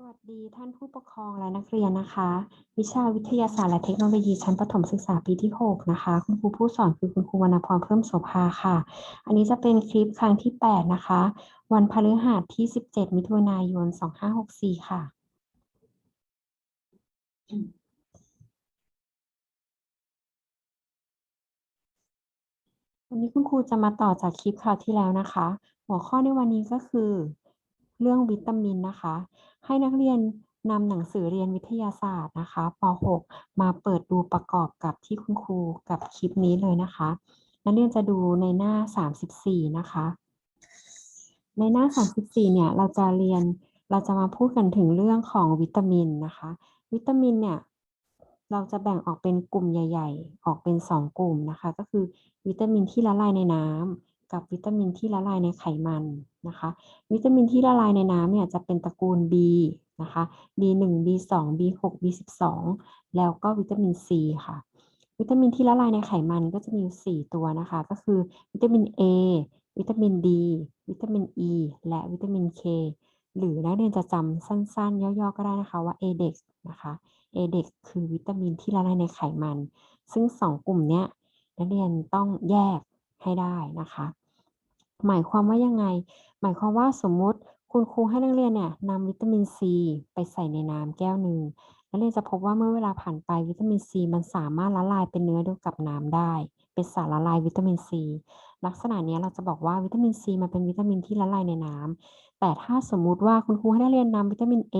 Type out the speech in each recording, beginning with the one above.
สวัสดีท่านผู้ปกครองและนักเรียนนะคะ วิชาวิทยาศาสตร์และเทคโนโลยีชั้นประถมศึกษาปีที่ 6 นะคะ คุณครูผู้สอนคือคุณครูวรรณพรเพิ่มโสภาค่ะ อันนี้จะเป็นคลิปครั้งที่ 8 นะคะ วันพฤหัสที่ 17 มิถุนายน 2564 ค่ะ วันนี้คุณครูจะมาต่อจากคลิปคราวที่แล้วนะคะ หัวข้อในวันนี้ก็คือ เรื่องวิตามินนะคะ ให้นักเรียนนำหนังสือเรียนวิทยาศาสตร์นะคะป .6 มาเปิดดูประกอบกับที่คุณครูกับคลิปนี้เลยนะคะ นักเรียนจะดูในหน้า 34 นะคะ ในหน้า 34 เนี่ยเราจะเรียนเราจะมาพูดกันถึงเรื่องของวิตามินนะคะ วิตามินเนี่ยเราจะแบ่งออกเป็นกลุ่มใหญ่ ๆ ออกเป็น 2 กลุ่มนะคะ ก็คือวิตามินที่ละลายในน้ำ กับวิตามินที่ละลายในไขมันนะคะ วิตามินที่ละลายในน้ำเนี่ยจะเป็นตระกูล B นะคะ B1 B2 B6 B12 แล้วก็วิตามิน C ค่ะ วิตามินที่ละลายในไขมันก็จะมี 4 ตัวนะคะ ก็คือวิตามิน A วิตามิน D วิตามิน E และวิตามิน K หรือนักเรียนจะจำสั้นๆ ย่อๆ ก็ได้นะคะว่า A-DEX นะคะ A-DEX คือวิตามินที่ละลายในไขมัน ซึ่ง 2 กลุ่มเนี้ยนักเรียนต้องแยกให้ได้นะคะ หมายความว่ายังไง หมายความว่าสมมุติคุณครูให้นักเรียนเนี่ยนำวิตามิน C ไปใส่ในน้ำแก้วหนึ่งนักเรียนจะพบว่าเมื่อเวลาผ่านไปวิตามิน C มันสามารถละลายเป็นเนื้อเดียวกับน้ำได้ เป็นสารละลายวิตามิน C ลักษณะนี้เราจะบอกว่าวิตามิน C มันเป็นวิตามินที่ละลายในน้ำแต่ถ้าสมมุติว่าคุณครูให้นักเรียนนำวิตามิน A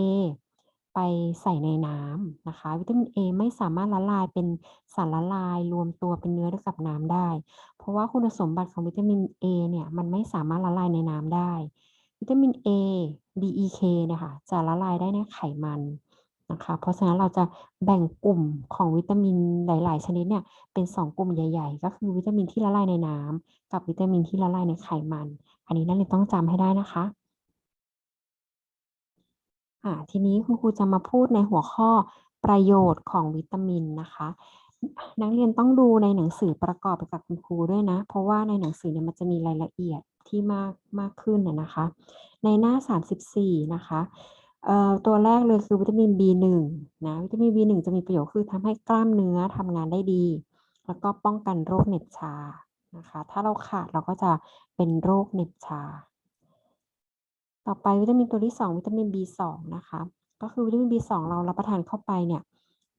ไปใส่ในน้ำนะคะ วิตามิน A ไม่สามารถละลายเป็นสารละลายรวมตัวเป็นเนื้อเดียวกับน้ำได้ เพราะว่าคุณสมบัติของวิตามิน A เนี่ยมันไม่สามารถละลายในน้ำได้ วิตามิน A D E K เนี่ยค่ะจะละลายได้ในไขมันนะคะ เพราะฉะนั้นเราจะแบ่งกลุ่มของวิตามินหลาย ๆ ชนิดเนี่ยเป็น 2 กลุ่มใหญ่ ๆ ก็คือวิตามินที่ละลายในน้ำกับวิตามินที่ละลายในไขมัน อันนี้นักเรียนต้องจำให้ได้นะคะ อ่าทีนี้คุณครูจะมาพูดในหัวข้อประโยชน์ของวิตามินนะคะ นักเรียนต้องดูในหนังสือประกอบไปกับคุณครูด้วยนะ เพราะว่าในหนังสือเนี่ยมันจะมีรายละเอียดที่มากมากขึ้นนะนะคะ ในหน้า 34 นะคะเอ่อตัวแรกเลยคือวิตามิน B1 นะวิตามิน B1 จะมีประโยชน์คือทำให้กล้ามเนื้อทำงานได้ดี แล้วก็ป้องกันโรคเหน็บชานะคะ ถ้าเราขาดเราก็จะเป็นโรคเหน็บชา ต่อไปวิตามินตัวที่ 2 วิตามิน B2 นะคะ ก็คือวิตามิน B2 เรารับประทานเข้าไปเนี่ย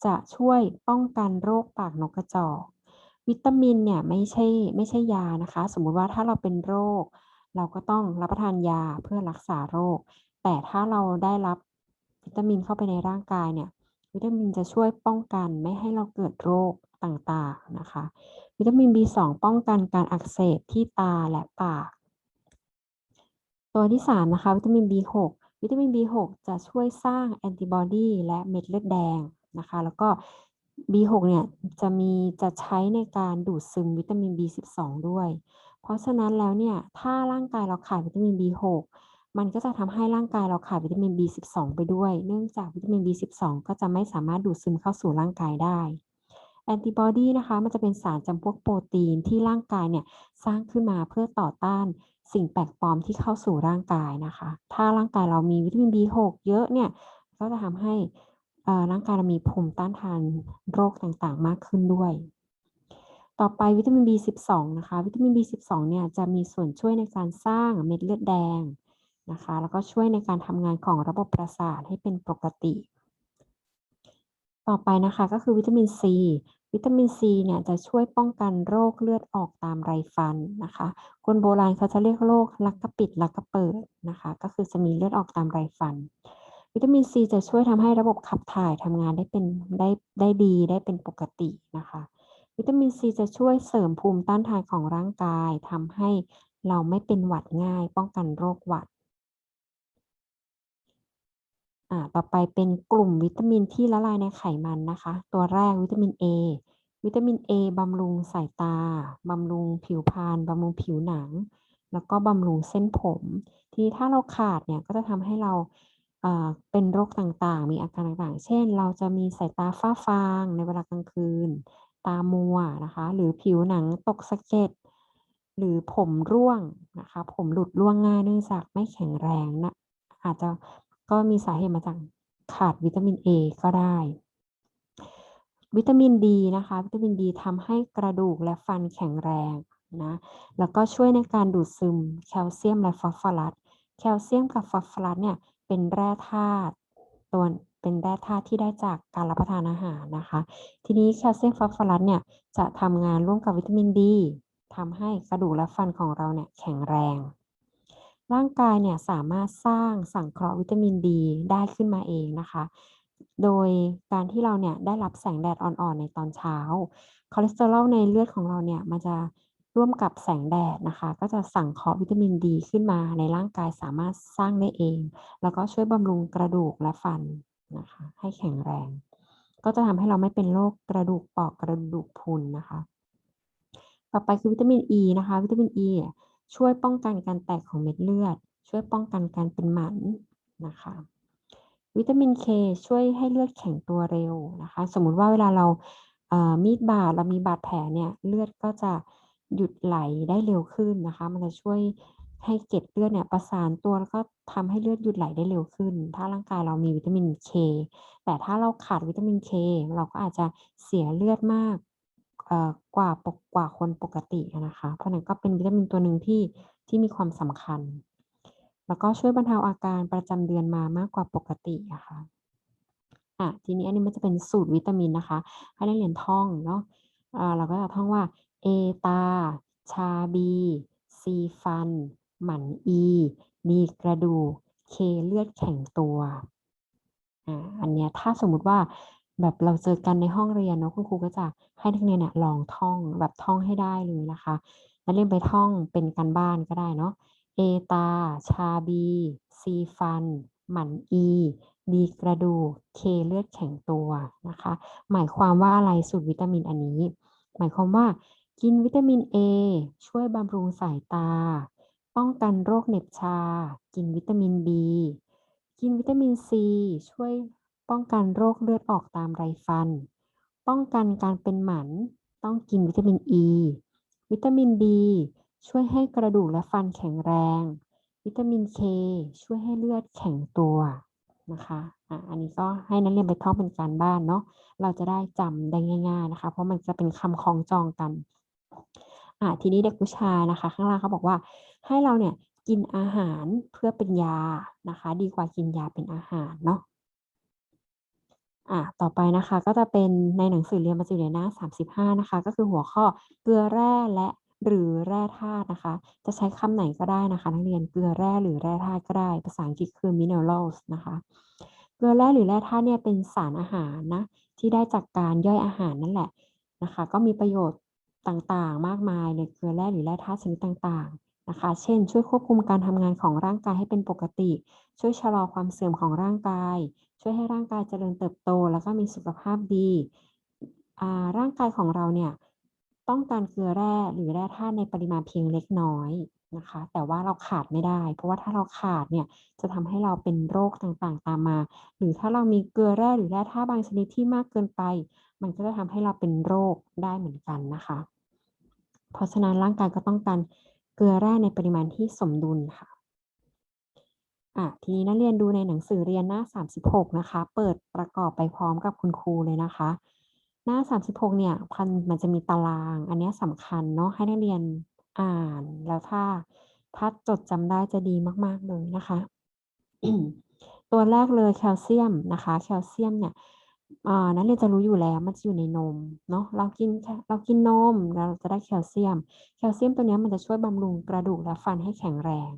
จะช่วยป้องกันโรคปากนกกระจอกวิตามินเนี่ยไม่ใช่ไม่ใช่ยานะคะ สมมุติว่าถ้าเราเป็นโรค เราก็ต้องรับประทานยาเพื่อรักษาโรค แต่ถ้าเราได้รับวิตามินเข้าไปในร่างกายเนี่ยวิตามินจะช่วยป้องกันไม่ให้เราเกิดโรคต่างๆนะคะ วิตามิน B2 ป้องกันการอักเสบที่ตาและปาก ตัวที่3นะคะวิตามิน B6 วิตามิน B6 จะช่วยสร้างแอนติบอดีและเม็ดเลือดแดงนะคะแล้วก็ B6 เนี่ยจะมีจะใช้ในการดูดซึมวิตามิน B12 ด้วย เพราะฉะนั้นแล้วเนี่ยถ้าร่างกายเราขาดวิตามิน B6 มันก็จะทำให้ร่างกายเราขาดวิตามิน B12 ไปด้วย เนื่องจากวิตามิน B12 ก็จะไม่สามารถดูดซึมเข้าสู่ร่างกายได้ แอนติบอดีนะคะมันจะเป็นสารจำพวกโปรตีนที่ร่างกายเนี่ยสร้างขึ้นมาเพื่อต่อต้านสิ่งแปลกปลอมที่เข้าสู่ร่างกายนะคะ ถ้าร่างกายเรามีวิตามิน B6 เยอะเนี่ยก็จะทำให้ร่างกายเรามีภูมิต้านทานโรคต่างๆ มากขึ้นด้วย ต่อไปวิตามิน B12 นะคะ วิตามิน B12 เนี่ยจะมีส่วนช่วยในการสร้างเม็ดเลือดแดงนะคะ แล้วก็ช่วยในการทำงานของระบบประสาทให้เป็นปกติ ต่อไปนะคะก็คือวิตามิน C วิตามิน C เนี่ยจะช่วยป้องกันโรคเลือดออกตามไรฟันนะคะ คนโบราณเขาจะเรียกโรคลักกระปิดลักกระเปิดนะคะ ก็คือจะมีเลือดออกตามไรฟัน วิตามิน C จะช่วยทำให้ระบบขับถ่ายทำงานได้เป็นได้ได้ดีได้เป็นปกตินะคะ วิตามิน C จะช่วยเสริมภูมิต้านทานของร่างกายทำให้เราไม่เป็นหวัดง่าย ป้องกันโรคหวัด อ่าต่อไปเป็นกลุ่มวิตามินที่ละลายในไขมันนะคะ ตัวแรกวิตามิน A วิตามิน A บำรุงสายตา บำรุงผิวพรรณบำรุงผิวหนัง แล้วก็บำรุงเส้นผม ทีถ้าเราขาดเนี่ยก็จะทำให้เราเป็นโรคต่างๆ มีอาการต่างๆ เช่น เราจะมีสายตาฝ้าฟางในเวลากลางคืน ตามัวนะคะ หรือผิวหนังตกสะเก็ด หรือผมร่วงนะคะ ผมหลุดร่วงง่ายเนื่องจากไม่แข็งแรงนะ อาจจะ ก็มีสาเหตุมาจากขาดวิตามิน A ก็ได้ วิตามินดีนะคะ วิตามินดีทำให้กระดูกและฟันแข็งแรงนะแล้วก็ช่วยในการดูดซึมแคลเซียมและฟอสฟอรัสแคลเซียมกับฟอสฟอรัสเนี่ยเป็นแร่ธาตุตัวเป็นแร่ธาตุที่ได้จากการรับประทานอาหารนะคะ ทีนี้แคลเซียมฟอสฟอรัสเนี่ยจะทำงานร่วมกับวิตามินดีทำให้กระดูกและฟันของเราเนี่ยแข็งแรง ร่างกายเนี่ยสามารถสร้างสังเคราะห์วิตามินดีได้ขึ้นมาเองนะคะ โดยการที่เราเนี่ยได้รับแสงแดดอ่อนๆในตอนเช้า คอเลสเตอรอลในเลือดของเราเนี่ยมันจะร่วมกับแสงแดดนะคะ ก็จะสั่งเคราะห์วิตามินดีขึ้นมาในร่างกายสามารถสร้างได้เอง แล้วก็ช่วยบำรุงกระดูกและฟันนะคะให้แข็งแรง ก็จะทำให้เราไม่เป็นโรคกระดูกปอกกระดูกพุนนะคะ ต่อไปคือวิตามินอ e ีนะคะ วิตามินอ e ี ช่วยป้องกันการแตกของเม็ดเลือด ช่วยป้องกันการเป็นหมันนะคะ วิตามินเคช่วยให้เลือดแข็งตัวเร็วนะคะ สมมุติว่าเวลาเรามีดบาดเรามีบาดแผลเนี่ยเลือดก็จะหยุดไหลได้เร็วขึ้นนะคะ มันจะช่วยให้เกล็ดเลือดเนี่ยประสานตัวแล้วก็ทำให้เลือดหยุดไหลได้เร็วขึ้น ถ้าร่างกายเรามีวิตามินเคแต่ถ้าเราขาดวิตามินเคเราก็อาจจะเสียเลือดมาก เอ่อกว่าปกกว่าคนปกตินะคะ เพราะนั้นก็เป็นวิตามินตัวหนึ่งที่ที่มีความสำคัญ แล้วก็ช่วยบรรเทาอาการประจำเดือนมามากกว่าปกตินะคะอะทีนี้อันนี้มันจะเป็นสูตรวิตามินนะคะ ให้นักเรียนท่องเนาะอ่าเราก็จะท่องว่า A ตา ชาบี C ฟัน หมัน E ดีกระดูก K เลือดแข็งตัวอ่าอันเนี้ยถ้าสมมุติว่า แบบเราเจอกันในห้องเรียนเนาะคุณครูก็จะให้นักเรียนเนี่ยลองท่องแบบท่องให้ได้เลยนะคะนักเรียนไปท่องเป็นการบ้านก็ได้เนาะเอตา ชาบี ซีฟัน หมันอีดีกระดูกเคเลือดแข็งตัวนะคะ หมายความว่าอะไรสูตรวิตามินอันนี้ หมายความว่ากินวิตามิน A ช่วยบำรุงสายตา ป้องกันโรคเหน็บชา กินวิตามิน B กินวิตามิน C ช่วย ป้องกันโรคเลือดออกตามไรฟัน ป้องกันการเป็นหมันต้องกินวิตามิน E วิตามิน D ช่วยให้กระดูกและฟันแข็งแรง วิตามิน K ช่วยให้เลือดแข็งตัวนะคะอะอันนี้ก็ให้นักเรียนไปท่องเป็นการบ้านเนาะเราจะได้จำได้ง่าย ๆนะคะ เพราะมันจะเป็นคำคล้องจองกันอะทีนี้เด็กผู้ชายนะคะ ข้างล่างเขาบอกว่าให้เราเนี่ยกินอาหารเพื่อเป็นยานะคะ ดีกว่ากินยาเป็นอาหารเนาะ อะต่อไปนะคะก็จะเป็นในหนังสือเรียนมันจะอยู่ในหน้า 35 นะคะ ก็คือหัวข้อเกลือแร่และหรือแร่ธาตุนะคะ จะใช้คำไหนก็ได้นะคะ นักเรียนเกลือแร่หรือแร่ธาตุก็ได้ ภาษาอังกฤษคือ minerals นะคะ เกลือแร่หรือแร่ธาตุเนี่ยเป็นสารอาหารนะ ที่ได้จากการย่อยอาหารนั่นแหละนะคะ ก็มีประโยชน์ต่างๆ มากมายเลยเกลือแร่หรือแร่ธาตุชนิดต่างๆ นะคะ เช่น ช่วยควบคุมการทำงานของร่างกายให้เป็นปกติ ช่วยชะลอความเสื่อมของร่างกาย ช่วยให้ร่างกายเจริญเติบโต แล้วก็มีสุขภาพดีร่างกายของเราเนี่ยต้องการเกลือแร่หรือแร่ธาตุในปริมาณเพียงเล็กน้อยนะคะ แต่ว่าเราขาดไม่ได้ เพราะว่าถ้าเราขาดเนี่ยจะทำให้เราเป็นโรคต่างๆ ตามมา หรือถ้าเรามีเกลือแร่หรือแร่ธาตุบางชนิดที่มากเกินไป มันก็จะทำให้เราเป็นโรคได้เหมือนกันนะคะ เพราะฉะนั้นร่างกายก็ต้องการ เกลือแร่ในปริมาณที่สมดุลค่ะอะทีนี้นักเรียนดูในหนังสือเรียนหน้า 36 นะคะ เปิดประกอบไปพร้อมกับคุณครูเลยนะคะ หน้า 36 เนี่ยพันมันจะมีตาราง อันนี้สำคัญเนาะให้นักเรียนอ่านแล้วถ้าถ้าจดจำได้จะดีมาก ๆ เลยนะคะ ตัวแรกเลยแคลเซียมนะคะ แคลเซียมเนี่ย อ่านักเรียนจะรู้อยู่แล้วมันจะอยู่ในนมเนาะเรากินเรากินนมเราจะได้แคลเซียม แคลเซียมตัวนี้มันจะช่วยบำรุงกระดูกและฟันให้แข็งแรง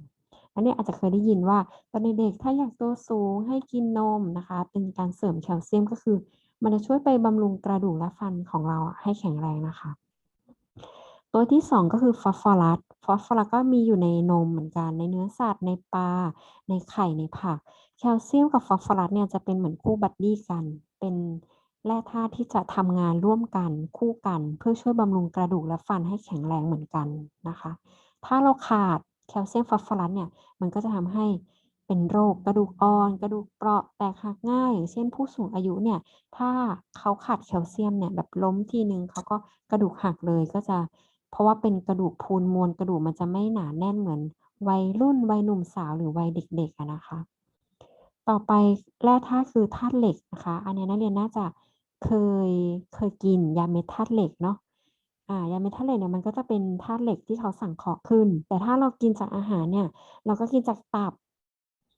อันนี้อาจจะเคยได้ยินว่าตอนเด็กๆถ้าอยากตัวสูงให้กินนมนะคะ เป็นการเสริมแคลเซียมก็คือ มันจะช่วยไปบำรุงกระดูกและฟันของเราให้แข็งแรงนะคะ ตัวที่สองก็คือฟอสฟอรัสฟอสฟอรัสก็มีอยู่ในนมเหมือนกันในเนื้อสัตว์ในปลาในไข่ในผัก แคลเซียมกับฟอสฟอรัสเนี่ยจะเป็นเหมือนคู่บัดดี้กัน เป็นแร่ธาตุที่จะทำงานร่วมกันคู่กันเพื่อช่วยบำรุงกระดูกและฟันให้แข็งแรงเหมือนกันนะคะ ถ้าเราขาดแคลเซียมฟอสฟอรัสเนี่ยมันก็จะทำให้เป็นโรคกระดูกอ่อน กระดูกเปราะแตกหักง่ายอย่างเช่นผู้สูงอายุเนี่ยถ้าเขาขาดแคลเซียมเนี่ยแบบล้มทีนึงเขาก็กระดูกหักเลยก็จะ เพราะว่าเป็นกระดูกพูนมวลกระดูกมันจะไม่หนาแน่นเหมือนวัยรุ่นวัยหนุ่มสาวหรือวัยเด็กๆนะคะ ต่อไปแร่ธาตุคือธาตุเหล็กนะคะ อันนี้นักเรียนน่าจะเคยเคยกินยาเม็ดธาตุเหล็กเนาะอ่ายาเม็ดธาตุเหล็กเนี่ยมันก็จะเป็นธาตุเหล็กที่เขาสั่งเคาะขึ้น แต่ถ้าเรากินจากอาหารเนี่ย เราก็กินจากตับ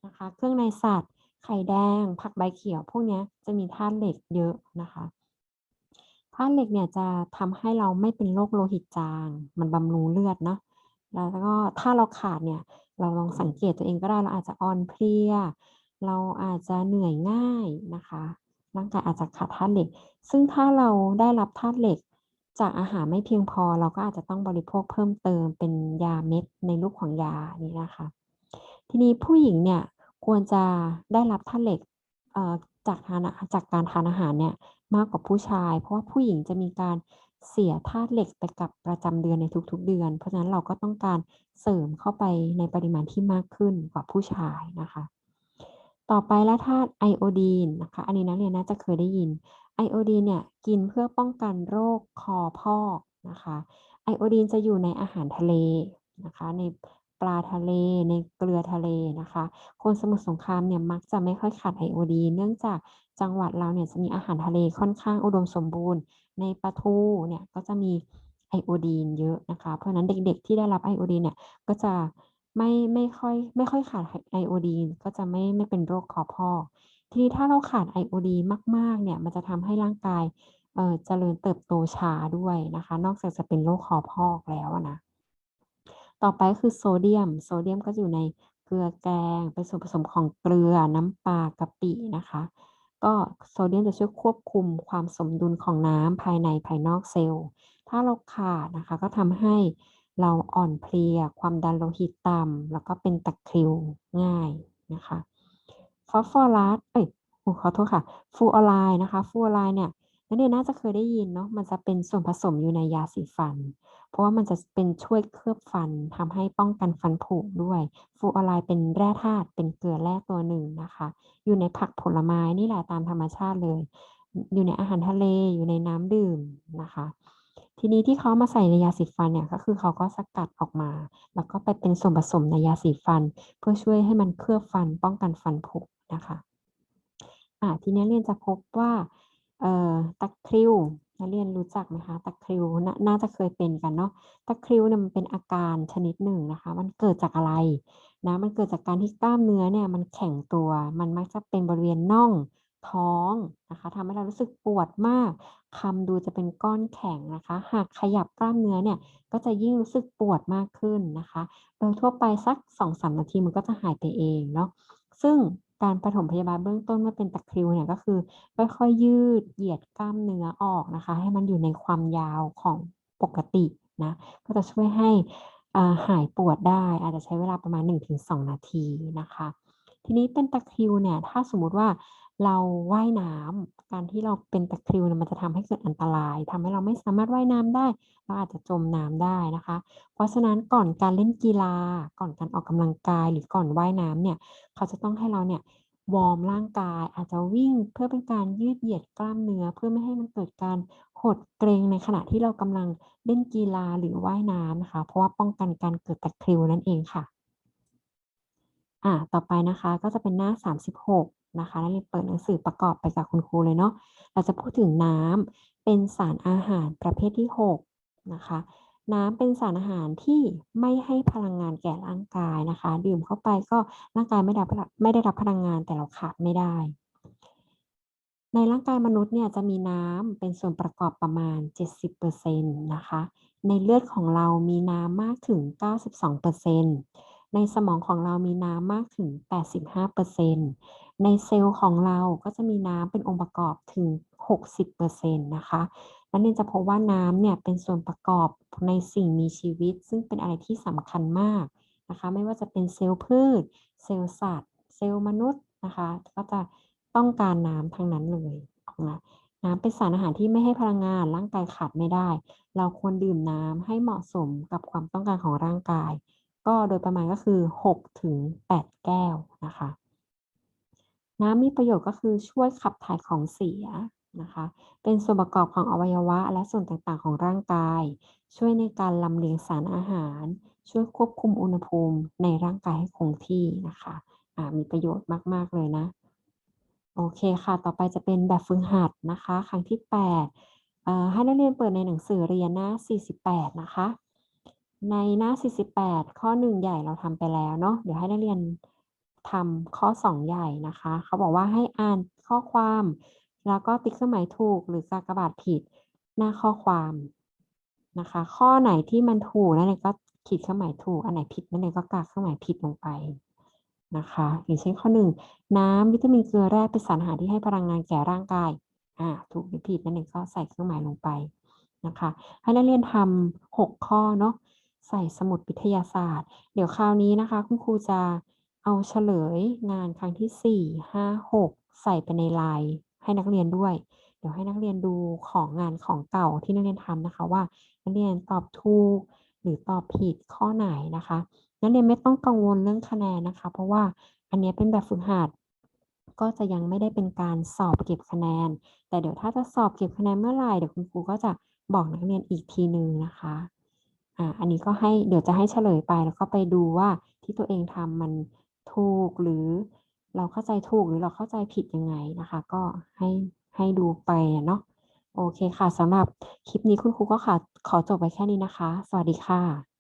นะคะ เครื่องในสัตว์ ไข่แดง ผักใบเขียว พวกนี้จะมีธาตุเหล็กเยอะนะคะธาตุเหล็กเนี่ยจะทำให้เราไม่เป็นโรคโลหิตจาง มันบำรุงเลือดเนาะแล้วก็ถ้าเราขาดเนี่ย เราลองสังเกตตัวเองก็ได้เราอาจจะอ่อนเพลีย เราอาจจะเหนื่อยง่ายนะคะร่างกายอาจจะขาดธาตุเหล็ก ซึ่งถ้าเราได้รับธาตุเหล็ก จากอาหารไม่เพียงพอ เราก็อาจจะต้องบริโภคเพิ่มเติมเป็นยาเม็ดในรูปของยานี้นะคะ ทีนี้ผู้หญิงเนี่ยควรจะได้รับธาตุเหล็กจากทานอาจากการทานอาหารเนี่ยมากกว่าผู้ชาย เพราะว่าผู้หญิงจะมีการเสียธาตุเหล็กไปกับประจำเดือนในทุกๆเดือน เพราะฉะนั้นเราก็ต้องการเสริมเข้าไปในปริมาณที่มากขึ้นกว่าผู้ชายนะคะ ต่อไปและธาตุไอโอดีนนะคะ อันนี้นักเรียนน่าจะเคยได้ยิน ไอโอดีนเนี่ยกินเพื่อป้องกันโรคคอพอกนะคะ ไอโอดีนจะอยู่ในอาหารทะเลนะคะ ในปลาทะเล ในเกลือทะเลนะคะ คนสมุทรสงครามเนี่ยมักจะไม่ค่อยขาดไอโอดีนเนื่องจากจังหวัดเราเนี่ยจะมีอาหารทะเลค่อนข้างอุดมสมบูรณ์ ในปลาทูเนี่ยก็จะมีไอโอดีนเยอะนะคะ เพราะฉะนั้นเด็กๆที่ได้รับไอโอดีนเนี่ยก็จะ ไม่ไม่ค่อยไม่ค่อยขาดไอโอดีนก็จะไม่ไม่เป็นโรคคอพอกทีนี้ถ้าเราขาดไอโอดีนมากๆเนี่ยมันจะทำให้ร่างกายเอ่อเจริญเติบโตช้าด้วยนะคะ นอกจากจะเป็นโรคคอพอกแล้วนะต่อไปคือโซเดียม โซเดียมก็อยู่ในเกลือแกง เป็นส่วนผสมของเกลือน้ำปลากะปินะคะ ก็โซเดียมจะช่วยควบคุมความสมดุลของน้ำภายในภายนอกเซลล์ ถ้าเราขาดนะคะก็ทำให้ เราอ่อนเพลีย ความดันโลหิตต่ำแล้วก็เป็นตะคริวง่ายนะคะฟอสฟอรัสเอ้ยโอ้ขอโทษค่ะ ฟูออไรด์นะคะ ฟูออไรด์เนี่ยนักเรียนน่าจะเคยได้ยินเนาะมันจะเป็นส่วนผสมอยู่ในยาสีฟัน เพราะว่ามันจะเป็นช่วยเคลือบฟันทำให้ป้องกันฟันผุด้วย ฟูออไรด์เป็นแร่ธาตุเป็นเกลือแร่ตัวหนึ่งนะคะ อยู่ในผักผลไม้นี่แหละตามธรรมชาติเลย อยู่ในอาหารทะเลอยู่ในน้ำดื่มนะคะ ทีนี้ที่เขามาใส่ในยาสีฟันเนี่ยก็คือเขาก็สกัดออกมา แล้วก็ไปเป็นส่วนผสมในยาสีฟัน เพื่อช่วยให้มันเคลือบฟันป้องกันฟันผุนะคะอ่าทีนี้เรียนจะพบว่าเอ่อตะคริวนักเรียนรู้จักไหมคะตะคริวน่าน่าจะเคยเป็นกันเนาะตะคริวเนี่ยมันเป็นอาการชนิดหนึ่งนะคะ มันเกิดจากอะไรนะมันเกิดจากการที่กล้ามเนื้อเนี่ยมันแข็งตัว มันมักจะเป็นบริเวณน่อง ท้องนะคะทำให้เรารู้สึกปวดมากคำดูจะเป็นก้อนแข็งนะคะ หากขยับกล้ามเนื้อเนี่ยก็จะยิ่งรู้สึกปวดมากขึ้นนะคะ โดยทั่วไปสัก2-3นาทีมันก็จะหายไปเองเนาะซึ่งการปฐมพยาบาลเบื้องต้นเมื่อเป็นตะคริวเนี่ยก็คือค่อยๆยืดเหยียดกล้ามเนื้อออกนะคะ ให้มันอยู่ในความยาวของปกตินะก็จะช่วยให้อ่าหายปวดได้อาจจะใช้เวลาประมาณ 1-2 นาทีนะคะ ทีนี้เป็นตะคริวเนี่ยถ้าสมมติว่า เราว่ายน้ำการที่เราเป็นตะคริวมันจะทำให้เกิดอันตรายทำให้เราไม่สามารถว่ายน้ำได้ เราอาจจะจมน้ำได้นะคะ เพราะฉะนั้นก่อนการเล่นกีฬา ก่อนการออกกำลังกายหรือก่อนว่ายน้ำเนี่ย เขาจะต้องให้เราเนี่ยวอร์มร่างกาย อาจจะวิ่งเพื่อเป็นการยืดเหยียดกล้ามเนื้อ เพื่อไม่ให้มันเกิดการหดเกร็งในขณะที่เรากำลังเล่นกีฬาหรือว่ายน้ำนะคะ เพราะว่าป้องกันการเกิดตะคริวนั่นเองค่ะ อ่าต่อไปนะคะก็จะเป็นหน้า 36 นะคะนักเรียนเปิดหนังสือประกอบไปกับคุณครูเลยเนาะเราจะพูดถึงน้ำเป็นสารอาหารประเภทที่6นะคะน้ำเป็นสารอาหารที่ไม่ให้พลังงานแก่ร่างกายนะคะ ดื่มเข้าไปก็ร่างกายไม่ได้รับพลังไม่ได้รับพลังงานแต่เราขาดไม่ได้ ในร่างกายมนุษย์เนี่ยจะมีน้ำเป็นส่วนประกอบประมาณ 70%นะคะ ในเลือดของเรามีน้ำมากถึง 92%ในสมองของเรามีน้ำมากถึง 85% ในเซลล์ของเราก็จะมีน้ำเป็นองค์ประกอบถึง 60%นะคะนักเรียนจะพบว่าน้ำเนี่ยเป็นส่วนประกอบในสิ่งมีชีวิต ซึ่งเป็นอะไรที่สำคัญมากนะคะ ไม่ว่าจะเป็นเซลล์พืช เซลล์สัตว์ เซลล์มนุษย์นะคะ ก็จะต้องการน้ำทั้งนั้นเลยนะน้ำเป็นสารอาหารที่ไม่ให้พลังงานร่างกายขาดไม่ได้ เราควรดื่มน้ำให้เหมาะสมกับความต้องการของร่างกาย ก็โดยประมาณก็คือ 6-8 แก้วนะคะ น้ำมีประโยชน์ก็คือช่วยขับถ่ายของเสียนะคะ เป็นส่วนประกอบของอวัยวะ และส่วนต่างๆ ของร่างกาย ช่วยในการลำเลียงสารอาหาร ช่วยควบคุมอุณหภูมิในร่างกายให้คงที่นะคะอ่ามีประโยชน์มาก ๆ เลยนะ โอเคค่ะ ต่อไปจะเป็นแบบฝึกหัดนะคะ ครั้งที่ 8 ให้นักเรียนเปิดในหนังสือเรียนหน้า 48 นะคะ ในหน้า 48 ข้อ 1 ใหญ่เราทำไปแล้วเนาะ เดี๋ยวให้นักเรียน ทำข้อ 2 ใหญ่นะคะ เขาบอกว่าให้อ่านข้อความ แล้วก็ติ๊กเครื่องหมายถูก หรือกากบาทผิดหน้าข้อความนะคะ ข้อไหนที่มันถูกนั่นเองก็ขีดเครื่องหมายถูก อันไหนผิดนั่นเองก็กากเครื่องหมายผิดลงไปนะคะอย่างเช่นข้อ 1 น้ำวิตามินเกลือแร่เป็นสารอาหารที่ให้พลังงานแก่ร่างกายอ่าถูกหรือผิดนั่นเองก็ใส่เครื่องหมายลงไปนะคะ ให้นักเรียนทำหกข้อเนาะใส่สมุดวิทยาศาสตร์ เดี๋ยวคราวนี้นะคะ คุณครูจะ เอาเฉลยงานครั้งที่ 4 5 6 ใส่ไปในไลน์ให้นักเรียนด้วย เดี๋ยวให้นักเรียนดูของงานของเก่าที่นักเรียนทำนะคะว่านักเรียนตอบถูกหรือตอบผิดข้อไหนนะคะนักเรียนไม่ต้องกังวลเรื่องคะแนนนะคะ เพราะว่าอันนี้เป็นแบบฝึกหัดก็จะยังไม่ได้เป็นการสอบเก็บคะแนน แต่เดี๋ยวถ้าจะสอบเก็บคะแนนเมื่อไหร่เดี๋ยวคุณครูก็จะบอกนักเรียนอีกทีหนึ่งนะคะอ่าอันนี้ก็ให้เดี๋ยวจะให้เฉลยไปแล้วก็ไปดูว่าที่ตัวเองทำมัน ถูกหรือเราเข้าใจถูกหรือเราเข้าใจผิดยังไงนะคะ ก็ให้ให้ดูไปเนาะโอเคค่ะสำหรับคลิปนี้คุณครูก็ขอขอจบไว้แค่นี้นะคะ สวัสดีค่ะ